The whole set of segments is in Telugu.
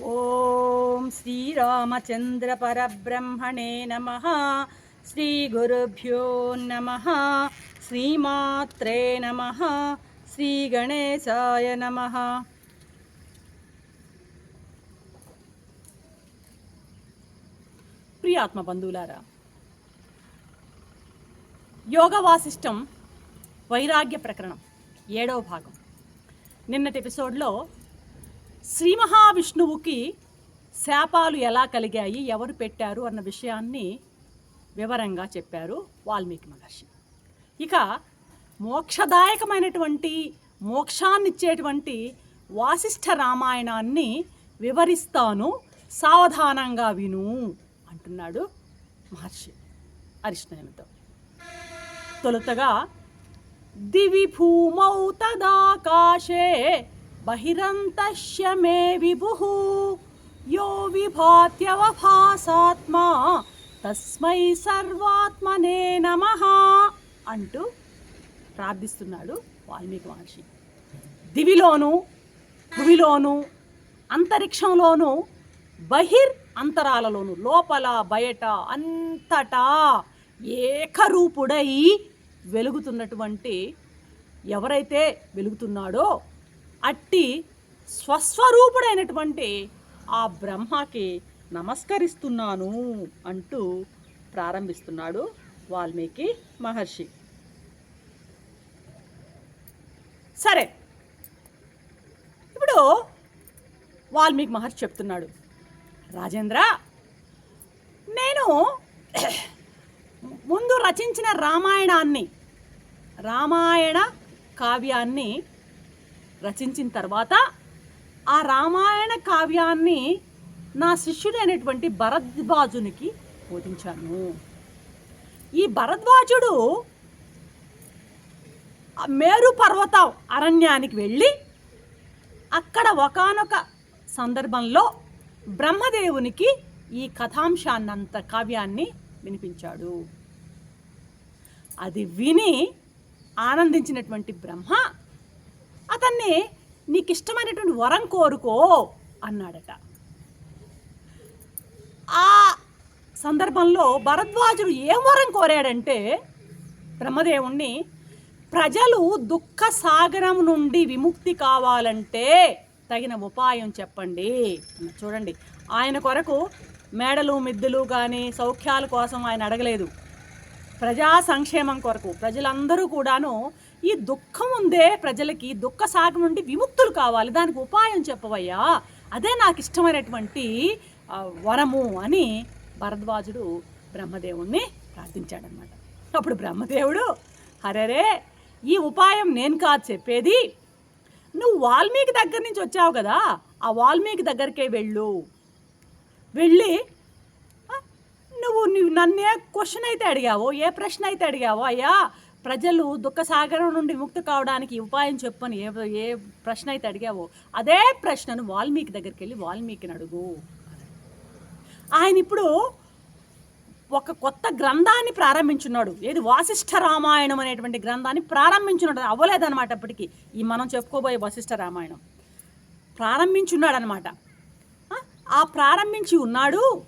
ఓం శ్రీరామచంద్ర పరబ్రహ్మణే నమ. శ్రీ గురుభ్యో నమ. శ్రీమాత్రే నమ. శ్రీ గణేశాయ నమ. ప్రియాత్మ బంధువులారా యోగ వాసిష్టం వైరాగ్య ప్రకరణం ఏడవ భాగం. నిన్నటి ఎపిసోడ్లో శ్రీ మహావిష్ణువుకి శాపాలు ఎలా కలిగాయి ఎవరు పెట్టారు అన్న విషయాన్ని వివరంగా చెప్పారు వాల్మీకి మహర్షి. ఇక మోక్షదాయకమైనటువంటి మోక్షాన్నిచ్చేటువంటి వాసిష్ఠ రామాయణాన్ని వివరిస్తాను సావధానంగా విను అంటున్నాడు మహర్షి అరిష్ణయనతో తొలుతగా దివి భూమౌ తదాకాశే బహిరంతశ్య మే విభు. యో విభాత్యవభాసాత్మా తస్మై సర్వాత్మనే నమ అంటూ ప్రార్థిస్తున్నాడు వాల్మీకి మహర్షి. దివిలోను భువిలోను అంతరిక్షంలోను బహిర్ అంతరాలలోను లోపల బయట అంతటా ఏకరూపుడై వెలుగుతున్నటువంటి ఎవరైతే వెలుగుతున్నాడో అట్టి స్వస్వరూపుడైనటువంటి ఆ బ్రహ్మకి నమస్కరిస్తున్నాను అంటూ ప్రారంభిస్తున్నాడు వాల్మీకి మహర్షి. సరే ఇప్పుడు వాల్మీకి మహర్షి చెప్తున్నాడు. రాజేంద్ర నేను ముందు రచించిన రామాయణాన్ని రామాయణ కావ్యాన్ని రచించిన తర్వాత ఆ రామాయణ కావ్యాన్ని నా శిష్యుడైనటువంటి భరద్వాజునికి బోధించాను. ఈ భరద్వాజుడు మేరు పర్వత అరణ్యానికి వెళ్ళి అక్కడ ఒకానొక సందర్భంలో బ్రహ్మదేవునికి ఈ కథాంశాన్నంత కావ్యాన్ని వినిపించాడు. అది విని ఆనందించినటువంటి బ్రహ్మ అతన్ని నీకు ఇష్టమైనటువంటి వరం కోరుకో అన్నాడట. ఆ సందర్భంలో భరద్వాజుడు ఏం వరం కోరాడంటే బ్రహ్మదేవుణ్ణి ప్రజలు దుఃఖ సాగరం నుండి విముక్తి కావాలంటే తగిన ఉపాయం చెప్పండి. చూడండి ఆయన కొరకు మేడలు మిద్దులు కానీ సౌఖ్యాల కోసం ఆయన అడగలేదు. ప్రజా సంక్షేమం కొరకు ప్రజలందరూ కూడాను ఈ దుఃఖం ఉందే ప్రజలకి దుఃఖ సాగం నుండి విముక్తులు కావాలి. దానికి ఉపాయం చెప్పవయ్యా. అదే నాకు ఇష్టమైనటువంటి వరము అని భరద్వాజుడు బ్రహ్మదేవుణ్ణి ప్రార్థించాడనమాట అప్పుడు బ్రహ్మదేవుడు హరరే ఈ ఉపాయం నేను కాదు చెప్పేది. నువ్వు వాల్మీకి దగ్గర నుంచి వచ్చావు కదా ఆ వాల్మీకి దగ్గరికే వెళ్ళు. వెళ్ళి నువ్వు నువ్వు నన్ను ఏ క్వశ్చన్ అయితే అడిగావో ఏ ప్రశ్న అయితే అడిగావో అయ్యా ప్రజలు దుఃఖసాగరం నుండి ముక్తి కావడానికి ఉపాయం చెప్పని ఏ ఏ ప్రశ్న అయితే అడిగావో అదే ప్రశ్నను వాల్మీకి దగ్గరికి వెళ్ళి వాల్మీకిని అడుగు. ఆయన ఇప్పుడు ఒక కొత్త గ్రంథాన్ని ప్రారంభించున్నాడు. ఏది వాసిష్ఠ రామాయణం అనేటువంటి గ్రంథాన్ని ప్రారంభించున్నాడు. అది అవ్వలేదన్నమాట అప్పటికి. ఈ మనం చెప్పుకోబోయే వశిష్ఠ రామాయణం. ప్రారంభించున్నాడు అనమాట ఆ ప్రారంభించి ఉన్నాడు.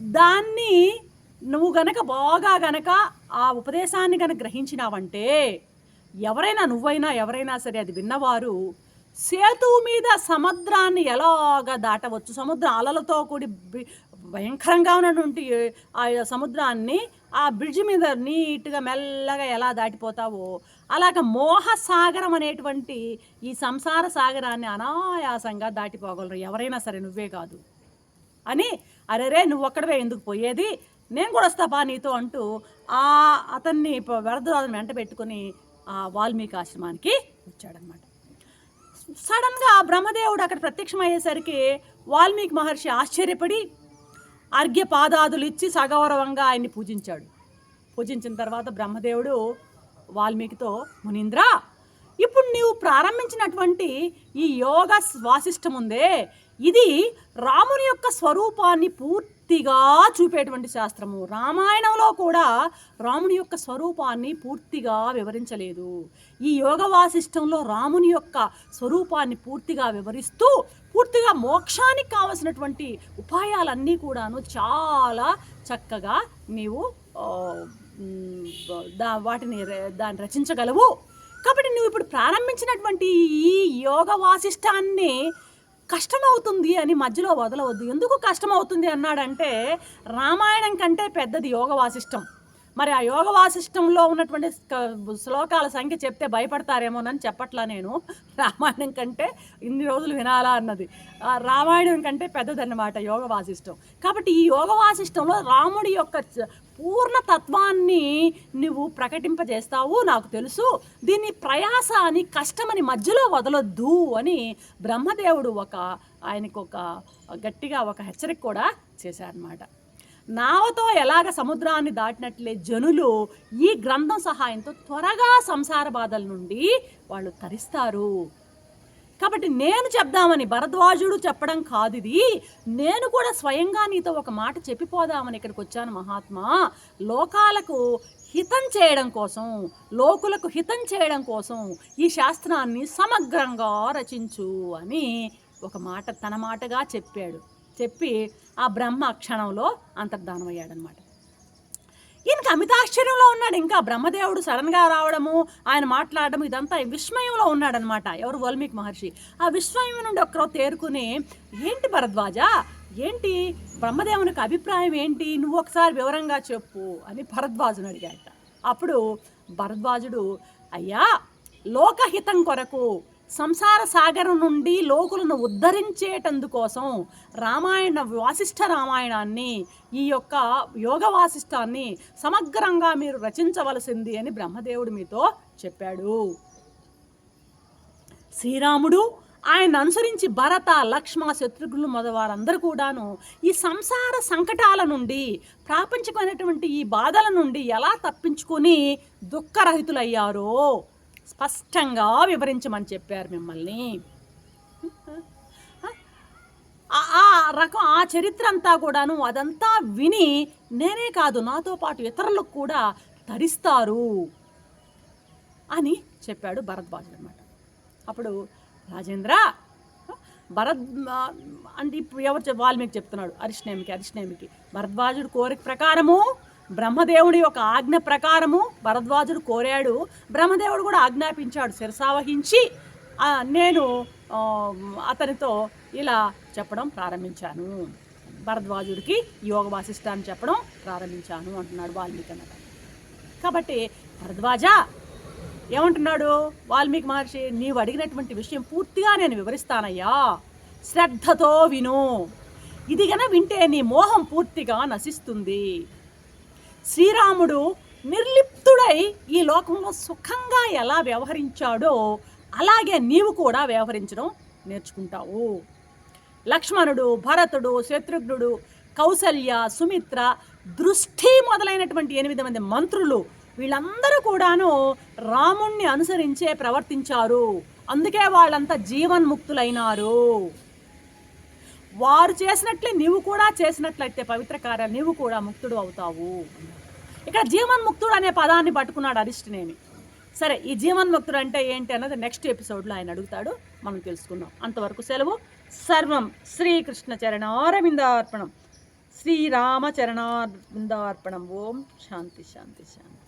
దాన్ని నువ్వు గనక బాగా గనక ఆ ఉపదేశాన్ని గనక గ్రహించినావంటే ఎవరైనా నువ్వైనా ఎవరైనా సరే అది విన్నవారు సేతువు మీద సముద్రాన్ని ఎలాగా దాటవచ్చు? సముద్ర అలలతో కూడి భయంకరంగా ఉన్నటువంటి ఆ సముద్రాన్ని ఆ బ్రిడ్జ్ మీద నీట్గా మెల్లగా ఎలా దాటిపోతావో అలాగ మోహసాగరం అనేటువంటి ఈ సంసార సాగరాన్ని అనాయాసంగా దాటిపోగలరు. ఎవరైనా సరే నువ్వే కాదు. అని అరేరే నువ్వు ఒక్కడవే ఎందుకు పోయేది? నేను కూడా వస్తా బా నీతో అంటూ ఆ అతన్ని ప- వరదరాజుని వెంట పెట్టుకొని ఆ వాల్మీకి ఆశ్రమానికి వచ్చాడనమాట సడన్గా బ్రహ్మదేవుడు అక్కడ ప్రత్యక్షమయ్యేసరికి వాల్మీకి మహర్షి ఆశ్చర్యపడి అర్ఘ్య పాదాదులు ఇచ్చి సగౌరవంగా ఆయన్ని పూజించాడు. పూజించిన తర్వాత బ్రహ్మదేవుడు వాల్మీకితో మునీంద్ర ఇప్పుడు నీవు ప్రారంభించినటువంటి ఈ యోగ వాసిష్టం ఉందే. ఇది రాముని యొక్క స్వరూపాన్ని పూర్తిగా చూపేటువంటి శాస్త్రము. రామాయణంలో కూడా రాముని యొక్క స్వరూపాన్ని పూర్తిగా వివరించలేదు. ఈ యోగ వాసిష్టంలో రాముని యొక్క స్వరూపాన్ని పూర్తిగా వివరిస్తూ పూర్తిగా మోక్షానికి కావలసినటువంటి ఉపాయాలన్నీ కూడాను చాలా చక్కగా నీవు దా వాటిని దాన్ని రచించగలవు. కాబట్టి నువ్వు ఇప్పుడు ప్రారంభించినటువంటి ఈ యోగ వాసిష్టాన్ని కష్టమవుతుంది అని మధ్యలో వదలవద్దు. ఎందుకు కష్టమవుతుంది అన్నాడంటే రామాయణం కంటే పెద్దది యోగ వాసిష్టం. మరి ఆ యోగ వాసిష్టంలో ఉన్నటువంటి శ్లోకాల సంఖ్య చెప్తే భయపడతారేమోనని చెప్పట్లా నేను. రామాయణం కంటే ఇన్ని రోజులు వినాలా అన్నది. రామాయణం కంటే పెద్దదన్నమాట యోగ వాసిష్టం. కాబట్టి ఈ యోగ వాసిష్టంలో రాముడి యొక్క పూర్ణ తత్వాన్ని నువ్వు ప్రకటింపజేస్తావు నాకు తెలుసు. దీన్ని ప్రయాస అని కష్టమని మధ్యలో వదలొద్దు అని బ్రహ్మదేవుడు ఒక ఆయనకు ఒక గట్టిగా ఒక హెచ్చరిక కూడా చేశారనమాట నావతో ఎలాగ సముద్రాన్ని దాటినట్లే జనులు ఈ గ్రంథం సహాయంతో త్వరగా సంసార బాధల నుండి వాళ్ళు తరిస్తారు. కాబట్టి నేను చెప్దామని భరద్వాజుడు చెప్పడం కాదు ఇది. నేను కూడా స్వయంగా నీతో ఒక మాట చెప్పిపోదామని ఇక్కడికి వచ్చాను మహాత్మా. లోకాలకు హితం చేయడం కోసం లోకులకు హితం చేయడం కోసం ఈ శాస్త్రాన్ని సమగ్రంగా రచించు అని ఒక మాట తన మాటగా చెప్పాడు. చెప్పి ఆ బ్రహ్మ క్షణంలో అంతర్ధానమయ్యాడనమాట. ఈయనకి అమితాశ్చర్యంలో ఉన్నాడు. ఇంకా బ్రహ్మదేవుడు సడన్గా రావడము ఆయన మాట్లాడడం ఇదంతా విస్మయంలో ఉన్నాడనమాట. ఎవరు? వాల్మీకి మహర్షి. ఆ విస్మయం నుండి ఒక్కరో తేరుకుని ఏంటి భరద్వాజ? ఏంటి? బ్రహ్మదేవునికి అభిప్రాయం ఏంటి? నువ్వు ఒకసారి వివరంగా చెప్పు అని భరద్వాజుని అడిగాట అప్పుడు భరద్వాజుడు అయ్యా లోకహితం కొరకు సంసార సాగరం నుండి లోకులను ఉద్ధరించేటందుకోసం రామాయణ వాసిష్ఠ రామాయణాన్ని ఈ యొక్క యోగ వాసిష్టాన్ని సమగ్రంగా మీరు రచించవలసింది అని బ్రహ్మదేవుడు మీతో చెప్పాడు. శ్రీరాముడు ఆయన అనుసరించి భరత లక్ష్మ శత్రుఘ్నులు మొదవారందరూ కూడాను ఈ సంసార సంకటాల నుండి ప్రాపంచికమైనటువంటి ఈ బాధల నుండి ఎలా తప్పించుకొని దుఃఖరహితులయ్యారో స్పష్టంగా వివరించమని చెప్పారు మిమ్మల్ని. ఆ- రకం ఆ చరిత్ర అంతా కూడాను అదంతా విని నేనే కాదు నాతో పాటు ఇతరులకు కూడా తరిస్తారు అని చెప్పాడు భరద్వాజుడు అనమాట అప్పుడు రాజేంద్ర భరద్ అంటే ఇప్పుడు ఎవరు వాల్మీకి చెప్తున్నాడు అరిష్ణేమికి అరిష్ణేమికి భరద్వాజుడు కోరిక ప్రకారము బ్రహ్మదేవుడి యొక్క ఆజ్ఞ ప్రకారము భరద్వాజుడు కోరాడు. బ్రహ్మదేవుడు కూడా ఆజ్ఞాపించాడు శిరసావహించి నేను అతనితో ఇలా చెప్పడం ప్రారంభించాను. భరద్వాజుడికి యోగ వాసిష్టాన్ని చెప్పడం ప్రారంభించాను అంటున్నాడు వాల్మీకి అన్నమాట కాబట్టి భరద్వాజ ఏమంటున్నాడు వాల్మీకి మహర్షి నీవు అడిగినటువంటి విషయం పూర్తిగా నేను వివరిస్తానయ్యా. శ్రద్ధతో విను. ఇదిగన వింటే నీ మోహం పూర్తిగా నశిస్తుంది. శ్రీరాముడు నిర్లిప్తుడై ఈ లోకంలో సుఖంగా ఎలా వ్యవహరించాడో అలాగే నీవు కూడా వ్యవహరించడం నేర్చుకుంటావు. లక్ష్మణుడు భరతుడు శత్రుఘ్నుడు కౌసల్య సుమిత్ర దృష్టి మొదలైనటువంటి ఎనిమిది మంది మంత్రులు వీళ్ళందరూ కూడాను రాముణ్ణి అనుసరించే ప్రవర్తించారు. అందుకే వాళ్ళంతా జీవన్ముక్తులైనారు. వారు చేసినట్లే నీవు కూడా చేసినట్లయితే పవిత్ర కార్యాలు నీవు కూడా ముక్తుడు అవుతావు. ఇక్కడ జీవన్ముక్తుడు అనే పదాన్ని పట్టుకున్నాడు అరిష్టనేమి. సరే ఈ జీవన్ముక్తుడు అంటే ఏంటి అన్నది నెక్స్ట్ ఎపిసోడ్లో ఆయన అడుగుతాడు. మనం తెలుసుకుందాం. అంతవరకు సెలవు. సర్వం శ్రీకృష్ణ చరణారవిందార్పణం శ్రీరామ చరణారవిందార్పణం ఓం. శాంతి శాంతి శాంతి.